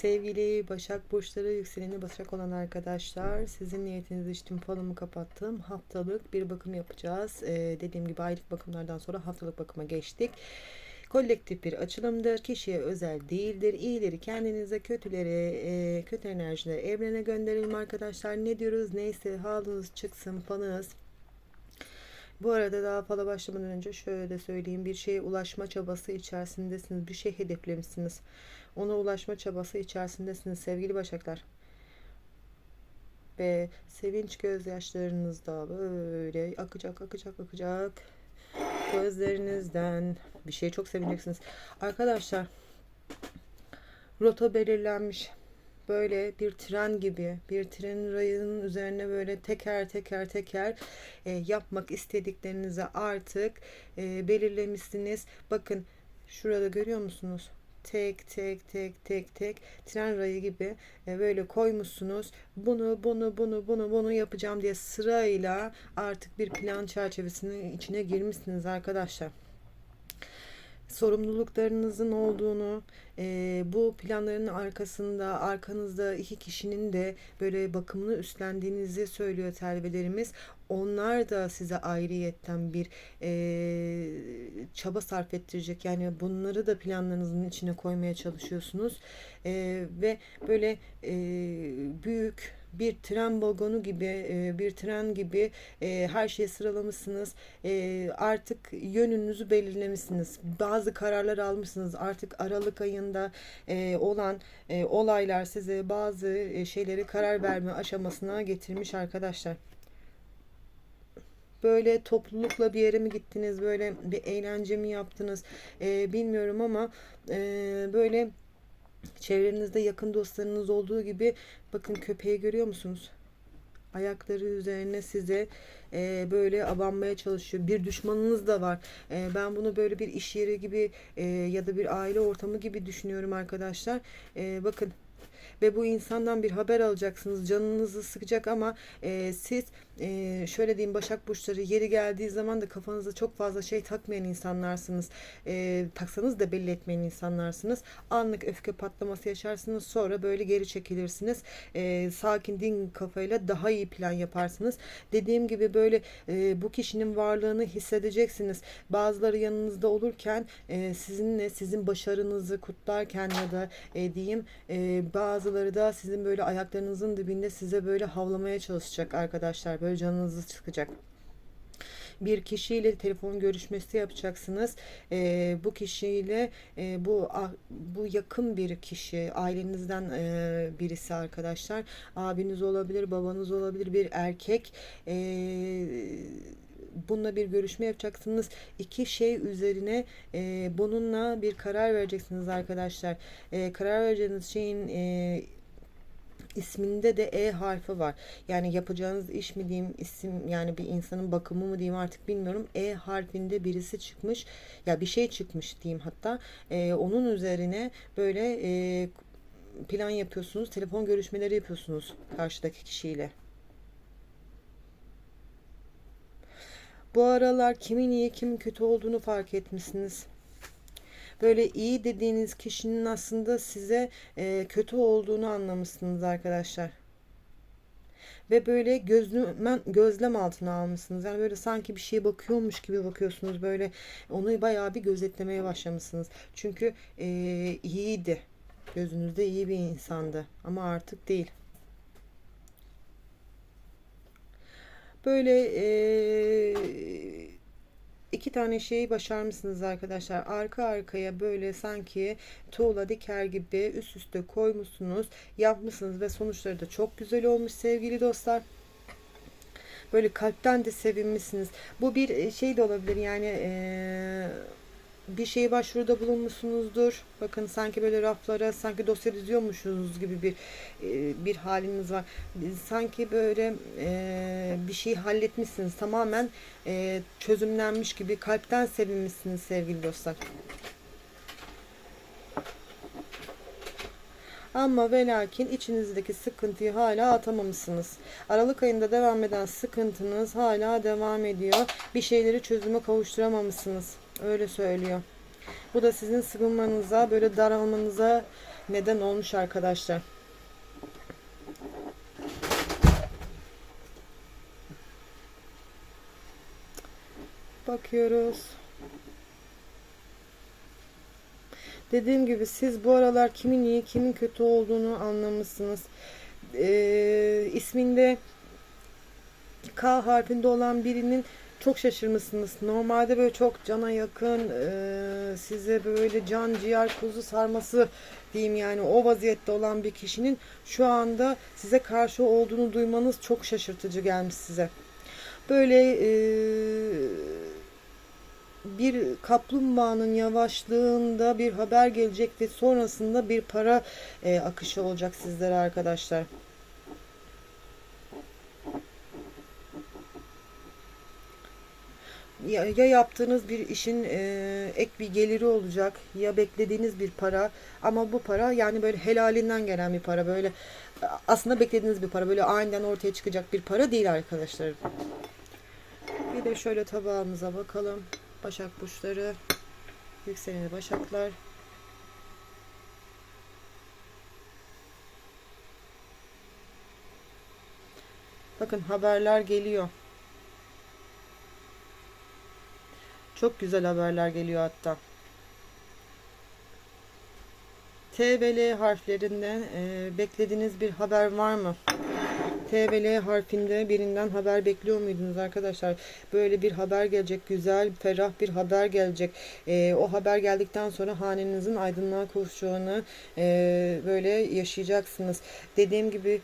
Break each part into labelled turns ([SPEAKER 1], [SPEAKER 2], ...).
[SPEAKER 1] Sevgili Başak Burçları yükseleni Başak olan arkadaşlar sizin niyetiniz için falımı kapattım. Haftalık bir bakım yapacağız. Ee, dediğim gibi aylık bakımlardan sonra haftalık bakıma geçtik. Kolektif bir açılımdır. Kişiye özel değildir. İyileri kendinize, kötüleri, e, kötü enerjileri evrene gönderelim arkadaşlar. Ne diyoruz? Neyse halınız çıksın, fanınız. Bu arada daha fala başlamadan önce şöyle de söyleyeyim. Bir şeye ulaşma çabası içerisindesiniz. Bir şey hedeflemişsiniz. Ona ulaşma çabası içerisindesiniz sevgili başaklar. Ve sevinç gözyaşlarınız da böyle akacak akacak akacak. Gözlerinizden bir şeye çok sevineceksiniz. Arkadaşlar rota belirlenmiş böyle bir tren gibi bir tren rayının üzerine böyle teker teker teker e, yapmak istediklerinizi artık e, belirlemişsiniz. Bakın şurada görüyor musunuz? tek tek tek tek tek tren rayı gibi e, böyle koymuşsunuz. Bunu bunu bunu bunu bunu yapacağım diye sırayla artık bir plan çerçevesinin içine girmişsiniz arkadaşlar sorumluluklarınızın olduğunu, e, bu planların arkasında, arkanızda iki kişinin de böyle bakımını üstlendiğinizi söylüyor telvelerimiz. Onlar da size ayrıyetten bir e, çaba sarf ettirecek. Yani bunları da planlarınızın içine koymaya çalışıyorsunuz. E, ve böyle e, büyük bir tren vagonu gibi e, bir tren gibi e, her şeyi sıralamışsınız. E, artık yönünüzü belirlemişsiniz. Bazı kararlar almışsınız. Artık Aralık ayında olan olaylar size bazı şeyleri karar verme aşamasına getirmiş arkadaşlar böyle toplulukla bir yere mi gittiniz böyle bir eğlence mi yaptınız bilmiyorum ama e, böyle Çevrenizde yakın dostlarınız olduğu gibi bakın köpeği görüyor musunuz? Ayakları üzerine size e, böyle abanmaya çalışıyor. Bir düşmanınız da var. E, ben bunu böyle bir iş yeri gibi e, ya da bir aile ortamı gibi düşünüyorum arkadaşlar. E, bakın ve bu insandan bir haber alacaksınız. Canınızı sıkacak ama e, siz e, şöyle diyeyim Başak Burçları yeri geldiği zaman da kafanıza çok fazla şey takmayan insanlarsınız. E, taksanız da belli etmeyen insanlarsınız. Anlık öfke patlaması yaşarsınız. Sonra böyle geri çekilirsiniz. E, sakin din kafayla daha iyi plan yaparsınız. Dediğim gibi böyle e, bu kişinin varlığını hissedeceksiniz. Bazıları yanınızda olurken e, sizinle sizin başarınızı kutlarken ya da e, diyeyim e, bazıları da sizin böyle ayaklarınızın dibinde size böyle havlamaya çalışacak arkadaşlar. Böyle böyle canınızı sıkacak bir kişiyle telefon görüşmesi yapacaksınız. E, bu kişiyle e, bu bu yakın bir kişi, ailenizden e, birisi arkadaşlar. Abiniz olabilir, babanız olabilir, bir erkek. E, bununla bir görüşme yapacaksınız. İki şey üzerine e, bununla bir karar vereceksiniz arkadaşlar. E, karar vereceğiniz şeyin e, isminde de E harfi var. Yani yapacağınız iş mi diyeyim isim yani bir insanın bakımı mı diyeyim artık bilmiyorum. E harfinde birisi çıkmış ya bir şey çıkmış diyeyim hatta. E, onun üzerine böyle e, plan yapıyorsunuz. Telefon görüşmeleri yapıyorsunuz karşıdaki kişiyle. Bu aralar kimin iyi kimin kötü olduğunu fark etmişsiniz böyle iyi dediğiniz kişinin aslında size e, kötü olduğunu anlamışsınız arkadaşlar. Ve böyle gözlem, gözlem altına almışsınız. Yani böyle sanki bir şeye bakıyormuş gibi bakıyorsunuz. Böyle onu bayağı bir gözetlemeye başlamışsınız. Çünkü e, iyiydi. Gözünüzde iyi bir insandı. Ama artık değil. Böyle e, iki tane şeyi başarmışsınız arkadaşlar. Arka arkaya böyle sanki tuğla diker gibi üst üste koymuşsunuz. Yapmışsınız ve sonuçları da çok güzel olmuş sevgili dostlar. Böyle kalpten de sevinmişsiniz. Bu bir e, şey de olabilir yani eee bir şeye başvuruda bulunmuşsunuzdur. Bakın sanki böyle raflara sanki dosya diziyormuşsunuz gibi bir e, bir haliniz var. Sanki böyle e, bir şeyi halletmişsiniz. Tamamen e, çözümlenmiş gibi kalpten sevinmişsiniz sevgili dostlar. Ama ve lakin içinizdeki sıkıntıyı hala atamamışsınız. Aralık ayında devam eden sıkıntınız hala devam ediyor. Bir şeyleri çözüme kavuşturamamışsınız. Öyle söylüyor. Bu da sizin sıkılmanıza, böyle daralmanıza neden olmuş arkadaşlar. Bakıyoruz. Dediğim gibi siz bu aralar kimin iyi kimin kötü olduğunu anlamışsınız. Ee, isminde K harfinde olan birinin çok şaşırmışsınız. Normalde böyle çok cana yakın e, size böyle can ciğer kuzu sarması diyeyim yani o vaziyette olan bir kişinin şu anda size karşı olduğunu duymanız çok şaşırtıcı gelmiş size. Böyle e, bir kaplumbağanın yavaşlığında bir haber gelecek ve sonrasında bir para e, akışı olacak sizlere arkadaşlar. Ya, ya yaptığınız bir işin e, ek bir geliri olacak ya beklediğiniz bir para ama bu para yani böyle helalinden gelen bir para böyle aslında beklediğiniz bir para böyle aniden ortaya çıkacak bir para değil arkadaşlar. Bir de şöyle tabağımıza bakalım. Başak burçları, yükseleni başaklar. Bakın haberler geliyor. Çok güzel haberler geliyor hatta. T ve L harflerinden e, beklediğiniz bir haber var mı? T ve L harfinde birinden haber bekliyor muydunuz arkadaşlar? Böyle bir haber gelecek, güzel, ferah bir haber gelecek. E, o haber geldikten sonra hanenizin aydınlığa kavuşacağını e, böyle yaşayacaksınız. Dediğim gibi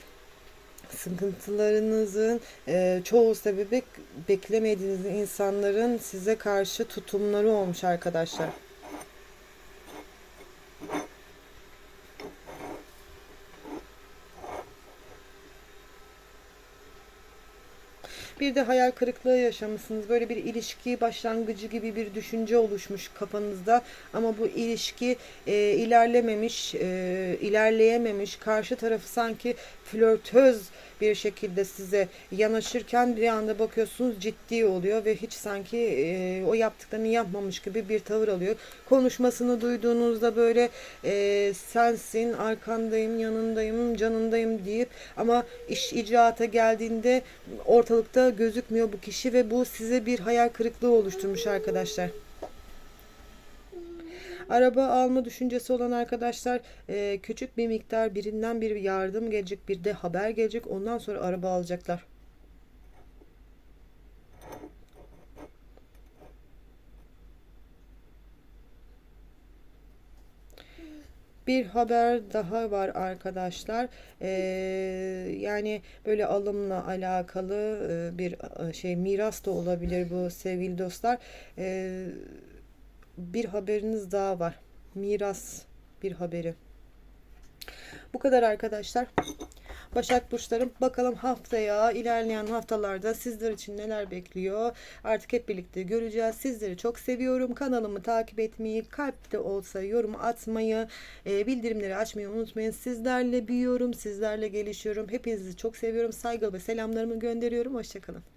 [SPEAKER 1] sıkıntılarınızın e, çoğu sebebi beklemediğiniz insanların size karşı tutumları olmuş arkadaşlar. Bir de hayal kırıklığı yaşamışsınız. Böyle bir ilişki başlangıcı gibi bir düşünce oluşmuş kafanızda. Ama bu ilişki e, ilerlememiş, e, ilerleyememiş. Karşı tarafı sanki flörtöz bir şekilde size yanaşırken bir anda bakıyorsunuz ciddi oluyor ve hiç sanki e, o yaptıklarını yapmamış gibi bir tavır alıyor. Konuşmasını duyduğunuzda böyle e, sensin, arkandayım, yanındayım, canındayım deyip ama iş icraata geldiğinde ortalıkta gözükmüyor bu kişi ve bu size bir hayal kırıklığı oluşturmuş arkadaşlar. Araba alma düşüncesi olan arkadaşlar e, küçük bir miktar birinden bir yardım gelecek bir de haber gelecek ondan sonra araba alacaklar. Bir haber daha var arkadaşlar. Ee, yani böyle alımla alakalı e, bir e, şey miras da olabilir bu sevgili dostlar. Ee, bir haberiniz daha var. Miras bir haberi. Bu kadar arkadaşlar. Başak Burçlarım bakalım haftaya ilerleyen haftalarda sizler için neler bekliyor artık hep birlikte göreceğiz. Sizleri çok seviyorum. Kanalımı takip etmeyi, kalpte olsa yorum atmayı, e, bildirimleri açmayı unutmayın. Sizlerle büyüyorum, sizlerle gelişiyorum. Hepinizi çok seviyorum. Saygı ve selamlarımı gönderiyorum. Hoşçakalın.